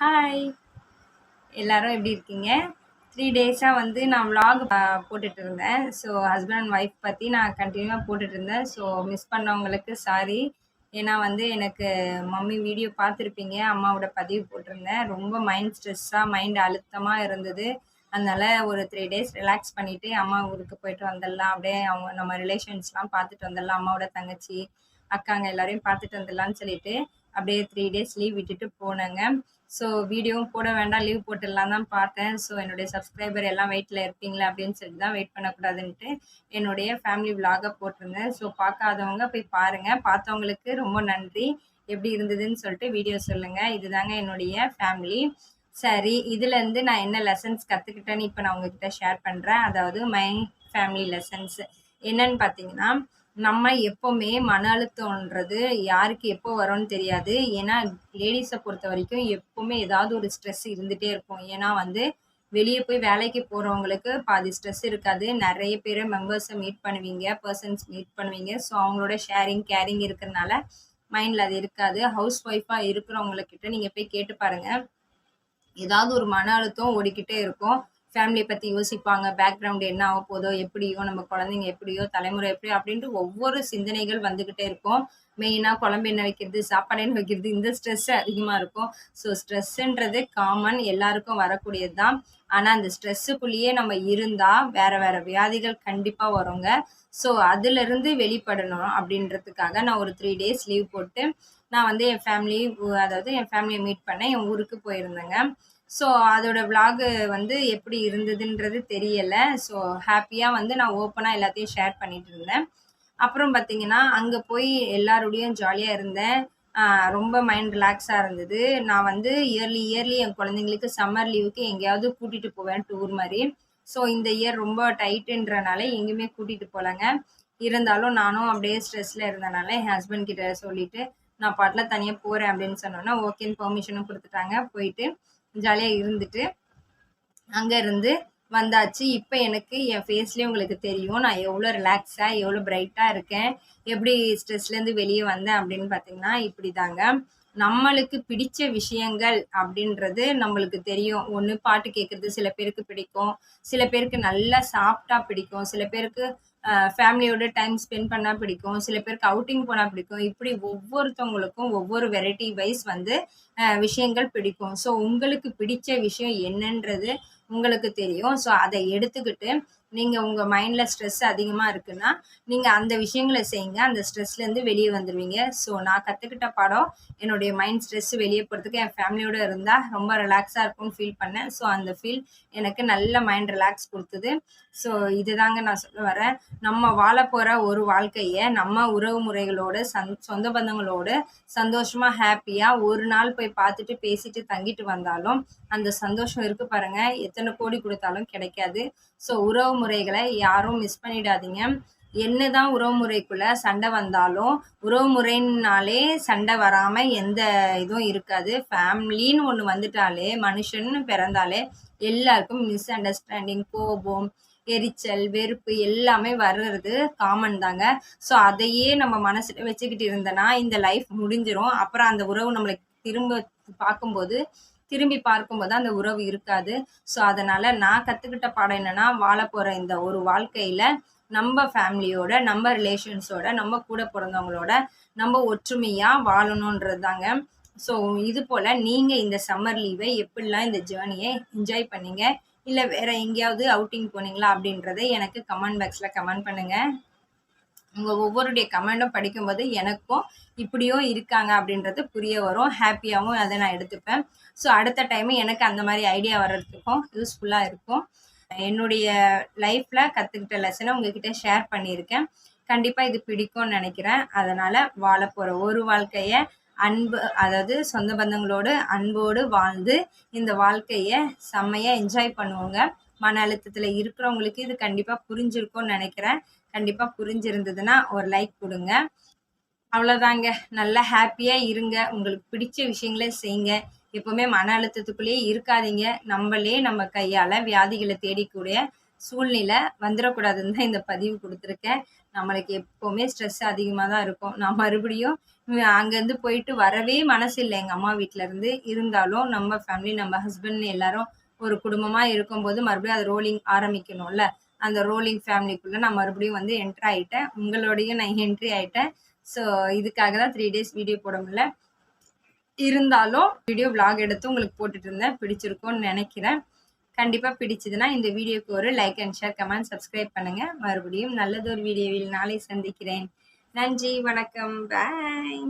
Hi எல்லாரும் எப்படி இருக்கீங்க? த்ரீ டேஸாக வந்து நான் விலாக் போட்டுட்டு இருந்தேன் ஸோ ஹஸ்பண்ட் அண்ட் ஒய்ஃப் பற்றி நான் கண்டினியூவாக போட்டுட்டு இருந்தேன் ஸோ மிஸ் பண்ணவங்களுக்கு சாரி ஏன்னா வந்து எனக்கு மம்மி வீடியோ பார்த்துருப்பீங்க. அம்மாவோட பதிவு போட்டிருந்தேன். ரொம்ப மைண்ட் ஸ்ட்ரெஸ்ஸாக மைண்ட் அழுத்தமாக இருந்தது. அதனால ஒரு த்ரீ டேஸ் ரிலாக்ஸ் பண்ணிவிட்டு அம்மா ஊருக்கு போயிட்டு வந்துடலாம். அப்படியே அவங்க நம்ம ரிலேஷன்ஸ்லாம் பார்த்துட்டு வந்துடலாம். அம்மாவோட தங்கச்சி அக்காங்க எல்லாரையும் பார்த்துட்டு வந்துடலாம்னு சொல்லிட்டு அப்படியே த்ரீ டேஸ் லீவ் விட்டுட்டு போனேங்க. ஸோ வீடியோவும் போட வேண்டாம் லீவ் போட்டுடலாம் தான் பார்த்தேன். ஸோ என்னுடைய சப்ஸ்கிரைபர் எல்லாம் வெயிட்டில் இருப்பீங்களா அப்படின்னு சொல்லிட்டு தான் வெயிட் பண்ணக்கூடாதுன்ட்டு என்னுடைய ஃபேமிலி விலாகை போட்டிருந்தேன். ஸோ பார்க்காதவங்க போய் பாருங்கள் பார்த்தவங்களுக்கு ரொம்ப நன்றி. எப்படி இருந்ததுன்னு சொல்லிட்டு வீடியோ சொல்லுங்கள் இதுதாங்க என்னுடைய ஃபேமிலி சரி இதுலேருந்து நான் என்ன லெசன்ஸ் கற்றுக்கிட்டேன்னு இப்போ நான் உங்ககிட்ட ஷேர் பண்ணுறேன் அதாவது மை ஃபேமிலி லெசன்ஸ் என்னன்னு பார்த்தீங்கன்னா நம்ம எப்போவுமே மன அழுத்தம்ன்றது யாருக்கு எப்போ வரும்னு தெரியாது. ஏன்னா லேடிஸை பொறுத்த வரைக்கும் எப்போவுமே ஏதாவது ஒரு ஸ்ட்ரெஸ் இருந்துகிட்டே இருக்கும். ஏன்னா வந்து வெளியே போய் வேலைக்கு போகிறவங்களுக்கு பாதி ஸ்ட்ரெஸ் இருக்காது. நிறைய பேர் மெம்பர்ஸை மீட் பண்ணுவீங்க பர்சன்ஸ் மீட் பண்ணுவீங்க. ஸோ அவங்களோட ஷேரிங் கேரிங் இருக்கிறனால மைண்டில் அது இருக்காது. ஹவுஸ் ஒய்ஃபாக இருக்கிறவங்கக்கிட்ட நீங்கள் போய் கேட்டு பாருங்கள் ஏதாவது ஒரு மன அழுத்தம் ஓடிக்கிட்டே இருக்கும். ஃபேமிலியை பற்றி யோசிப்பாங்க. பேக்ரவுண்ட் என்ன ஆக போதோ எப்படியோ நம்ம குழந்தைங்க எப்படியோ தலைமுறை எப்படியோ அப்படின்ட்டு ஒவ்வொரு சிந்தனைகள் வந்துக்கிட்டே இருக்கும். மெயினாக குழம்பு என்ன வைக்கிறது சாப்பாடு என்ன வைக்கிறது இந்த ஸ்ட்ரெஸ் அதிகமாக இருக்கும். ஸோ ஸ்ட்ரெஸ்ஸுன்றது காமன் எல்லாருக்கும் வரக்கூடியது தான் ஆனால் அந்த ஸ்ட்ரெஸ்ஸுக்குள்ளேயே நம்ம இருந்தால் வேறு வேறு வியாதிகள் கண்டிப்பாக வருங்க. ஸோ அதுலேருந்து வெளிப்படணும் அப்படின்றதுக்காக நான் ஒரு த்ரீ டேஸ் லீவ் போட்டு நான் வந்து என் ஃபேமிலி அதாவது என் ஃபேமிலியை மீட் பண்ணேன் என் ஊருக்கு போயிருந்தேங்க. ஸோ அதோட vlog வந்து எப்படி இருந்ததுன்றது தெரியலை. ஸோ ஹாப்பியாக வந்து நான் ஓப்பனாக எல்லாத்தையும் ஷேர் பண்ணிகிட்டு இருந்தேன். அப்புறம் பார்த்தீங்கன்னா அங்கே போய் எல்லாரோடையும் ஜாலியாக இருந்தேன். ரொம்ப மைண்ட் ரிலாக்ஸாக இருந்தது. நான் வந்து இயர்லி இயர்லி என் குழந்தைங்களுக்கு சம்மர் லீவுக்கு எங்கேயாவது கூட்டிகிட்டு போவேன் டூர் மாதிரி. ஸோ இந்த இயர் ரொம்ப டைட்டுன்றனால எங்கேயுமே கூட்டிகிட்டு போகலங்க இருந்தாலும் நானும் அப்படியே ஸ்ட்ரெஸ்ஸில் இருந்தனால என் ஹஸ்பண்ட் கிட்ட சொல்லிட்டு நான் பாட்டில் தனியாக போகிறேன் அப்படின்னு சொன்னோன்னா ஓகேன்னு பெர்மிஷனும் கொடுத்துட்டாங்க. போயிட்டு ஜாலியாக இருந்துட்டு அங்கே இருந்து வந்தாச்சு. இப்போ எனக்கு என் ஃபேஸ்லேயே உங்களுக்கு தெரியும். நான் எவ்வளோ ரிலாக்ஸாக எவ்வளோ பிரைட்டாக இருக்கேன். எப்படி ஸ்ட்ரெஸ்லேருந்து வெளியே வந்தேன் அப்படின்னு பார்த்தீங்கன்னா இப்படி தாங்க நம்மளுக்கு பிடிச்ச விஷயங்கள் அப்படின்றது நம்மளுக்கு தெரியும். ஒன்று பாட்டு கேட்குறது சில பேருக்கு பிடிக்கும். சில பேருக்கு நல்லா சாப்பிட்டா பிடிக்கும். சில பேருக்கு ஃபேமிலியோட டைம் ஸ்பெண்ட் பண்ணால் பிடிக்கும். சில பேருக்கு அவுட்டிங் போனால் பிடிக்கும். இப்படி ஒவ்வொருத்தவங்களுக்கும் ஒவ்வொரு வெரைட்டி வைஸ் வந்து விஷயங்கள் பிடிக்கும். ஸோ உங்களுக்கு பிடிச்ச விஷயம் என்னன்றது உங்களுக்கு தெரியும். ஸோ அதை எடுத்துக்கிட்டு நீங்கள் உங்கள் மைண்டில் ஸ்ட்ரெஸ் அதிகமாக இருக்குன்னா நீங்கள் அந்த விஷயங்களை செய்யுங்க. அந்த ஸ்ட்ரெஸ்லேருந்து வெளியே வந்துடுவீங்க ஸோ நான் கற்றுக்கிட்ட பாடம் என்னுடைய மைண்ட் ஸ்ட்ரெஸ் வெளியே போகிறதுக்கு என் ஃபேமிலியோடு இருந்தால் ரொம்ப ரிலாக்ஸாக இருக்கும்னு ஃபீல் பண்ணேன். ஸோ அந்த ஃபீல் எனக்கு நல்ல மைண்ட் ரிலாக்ஸ் கொடுத்தது. ஸோ இதுதாங்க நான் சொல்ல வரேன். நம்ம வாழ போகிற ஒரு வாழ்க்கையை நம்ம உறவு முறைகளோடு சந் சொந்த பந்தங்களோடு சந்தோஷமாக ஹாப்பியாக ஒரு நாள் போய் பார்த்துட்டு பேசிட்டு தங்கிட்டு வந்தாலும் அந்த சந்தோஷம் இருக்கு பாருங்க. எத்தனை கோடி கொடுத்தாலும் கிடைக்காது. ஸோ உறவு முறைகளை யாரும் மிஸ் பண்ணிடாதீங்க. என்னதான் உறவு முறைக்குள்ள சண்டை வந்தாலும் உறவு முறைனாலே சண்டை வராம எந்த இதுவும் இருக்காது. ஃபேமிலின்னு ஒன்று வந்துட்டாலே மனுஷன்னு பிறந்தாலே எல்லாருக்கும் மிஸ் அண்டர்ஸ்டாண்டிங் கோபம் எரிச்சல் வெறுப்பு எல்லாமே வர்றது காமன் தாங்க. ஸோ அதையே நம்ம மனசில் வச்சுக்கிட்டு இருந்தனா இந்த லைஃப் முடிஞ்சிரும். அப்புறம் அந்த உறவு நம்மளை திரும்ப பார்க்கும்போது திரும்பி பார்க்கும்போது அந்த உறவு இருக்காது. ஸோ அதனால் நான் கற்றுக்கிட்ட பாடம் என்னென்னா வாழ போகிற இந்த ஒரு வாழ்க்கையில் நம்ம ஃபேமிலியோட நம்ம ரிலேஷன்ஸோட நம்ம கூட பிறந்தவங்களோட நம்ம ஒற்றுமையாக வாழணுன்றது தாங்க. ஸோ இது போல் நீங்கள் இந்த சம்மர் லீவை எப்படிலாம் இந்த ஜேர்னியை என்ஜாய் பண்ணீங்க? இல்லை வேற எங்கேயாவது அவுட்டிங் போனீங்களா அப்படின்றத எனக்கு கமெண்ட் பாக்ஸில் கமெண்ட் பண்ணுங்கள் உங்கள் ஒவ்வொருடைய கமெண்ட்டும் படிக்கும்போது எனக்கும் இப்படியும் இருக்காங்க அப்படின்றது புரிய வரும். ஹாப்பியாகவும் அதை நான் எடுத்துப்பேன். ஸோ அடுத்த டைமு எனக்கு அந்த மாதிரி ஐடியா வர்றதுக்கும் யூஸ்ஃபுல்லாக இருக்கும். என்னுடைய லைஃப்பில் கற்றுக்கிட்ட லெசனை உங்ககிட்ட ஷேர் பண்ணியிருக்கேன். கண்டிப்பாக இது பிடிக்கும்னு நினைக்கிறேன். அதனால் வாழ போகிற ஒரு வாழ்க்கையை அன்பு அதாவது சொந்த பந்தங்களோடு அன்போடு வாழ்ந்து இந்த வாழ்க்கையை செம்மையாக என்ஜாய் பண்ணுவோங்க. மன அழுத்தத்தில் இருக்கிறவங்களுக்கு இது கண்டிப்பாக புரிஞ்சிருக்கும்னு நினைக்கிறேன். கண்டிப்பாக புரிஞ்சிருந்ததுன்னா ஒரு லைக் கொடுங்க. அவ்வளோதாங்க நல்லா ஹாப்பியாக இருங்க. உங்களுக்கு பிடிச்ச விஷயங்களை செய்யுங்க. எப்போவுமே மன அழுத்தத்துக்குள்ளேயே இருக்காதீங்க. நம்மளே நம்ம கையால் வியாதிகளை தேடிக்கூடிய சூழ்நிலை வந்துடக்கூடாதுன்னு தான் இந்த பதிவு கொடுத்துருக்கேன். நம்மளுக்கு எப்போவுமே ஸ்ட்ரெஸ் அதிகமாக தான் இருக்கும். நான் மறுபடியும் அங்கேருந்து போயிட்டு வரவே மனசு இல்லை. எங்கள் அம்மா வீட்டிலேருந்து இருந்தாலும் நம்ம ஃபேமிலி நம்ம ஹஸ்பண்ட் எல்லாரும் ஒரு குடும்பமாக இருக்கும்போது மறுபடியும் அது ரோலிங் ஆரம்பிக்கணும்ல. அந்த ரோலிங் ஃபேமிலிக்குள்ளே நான் மறுபடியும் வந்து என்ட்ரு ஆகிட்டேன் உங்களோடையும் நான் என்ட்ரி ஆகிட்டேன் ஸோ இதுக்காக தான் த்ரீ டேஸ் வீடியோ போட முடியல இருந்தாலும் வீடியோ விளாக் எடுத்து உங்களுக்கு போட்டுட்டு இருந்தேன். பிடிச்சிருக்கும்னு நினைக்கிறேன். கண்டிப்பாக பிடிச்சதுன்னா இந்த வீடியோக்கு ஒரு like and share comment subscribe பண்ணுங்கள் மறுபடியும் நல்லதொரு வீடியோவில் நாளை சந்திக்கிறேன். நன்றி வணக்கம். பாய்